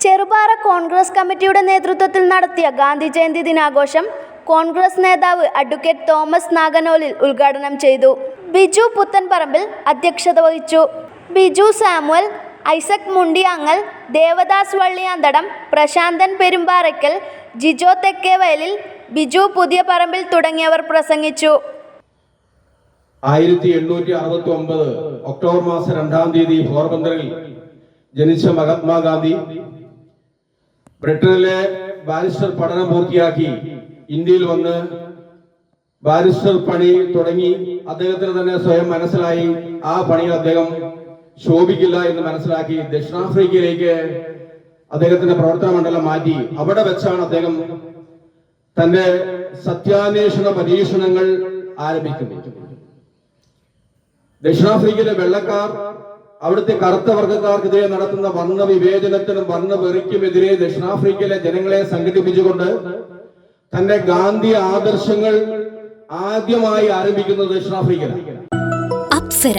ചെറുപാറ കോൺഗ്രസ് കമ്മിറ്റിയുടെ നേതൃത്വത്തിൽ നടത്തിയ ഗാന്ധി ജയന്തി ദിനാഘോഷം കോൺഗ്രസ് നേതാവ് അഡ്വക്കേറ്റ് തോമസ് നാഗനോലിൽ ഉദ്ഘാടനം ചെയ്തു. ബിജു പുത്തൻപറമ്പിൽ അധ്യക്ഷത വഹിച്ചു. ബിജു സാമുവൽ ഐസക് മുണ്ടിയാങ്ങൽ ദേവദാസ് വള്ളിയാന്തടം പ്രശാന്തൻ പെരുമ്പാറയ്ക്കൽ ജിജോ തെക്കേവയലിൽ ബിജു പുതിയ പറമ്പിൽ തുടങ്ങിയവർ പ്രസംഗിച്ചു. ആയിരത്തി എണ്ണൂറ്റി അറുപത്തി ഒമ്പത് ഒക്ടോബർ മാസം രണ്ടാം തീയതി പോർബന്തറിൽ ജനിച്ച മഹാത്മാഗാന്ധി ബ്രിട്ടനിലെ ബാരിസ്റ്റർ പഠനം പൂർത്തിയാക്കി ഇന്ത്യയിൽ വന്ന് ബാരിസ്റ്റർ പണി തുടങ്ങി. അദ്ദേഹത്തിന് തന്നെ സ്വയം മനസ്സിലായി. ആ പണിയിൽ അദ്ദേഹം ശോഭിക്കില്ല എന്ന് മനസ്സിലാക്കി ദക്ഷിണാഫ്രിക്കയിലേക്ക് അദ്ദേഹത്തിന്റെ പ്രവർത്തന മണ്ഡലം മാറ്റി. അവിടെ വെച്ചാണ് അദ്ദേഹം തന്റെ സത്യാന്വേഷണ പരീക്ഷണങ്ങൾ ആരംഭിക്കുന്നത്. ദക്ഷിണാഫ്രിക്കയിലെ വെള്ളക്കാർ അവിടുത്തെ കറുത്ത വർഗക്കാർക്കെതിരെ നടത്തുന്ന വർണ വിവേചനത്തിനും വർണ വെറിക്കുമെതിരെ ദക്ഷിണാഫ്രിക്കയിലെ ജനങ്ങളെ സംഘടിപ്പിച്ചുകൊണ്ട് തന്റെ ഗാന്ധി ആദർശങ്ങൾ ആദ്യമായി ആരംഭിക്കുന്നത് ദക്ഷിണാഫ്രിക്കയിലാണ്. അപ്സര.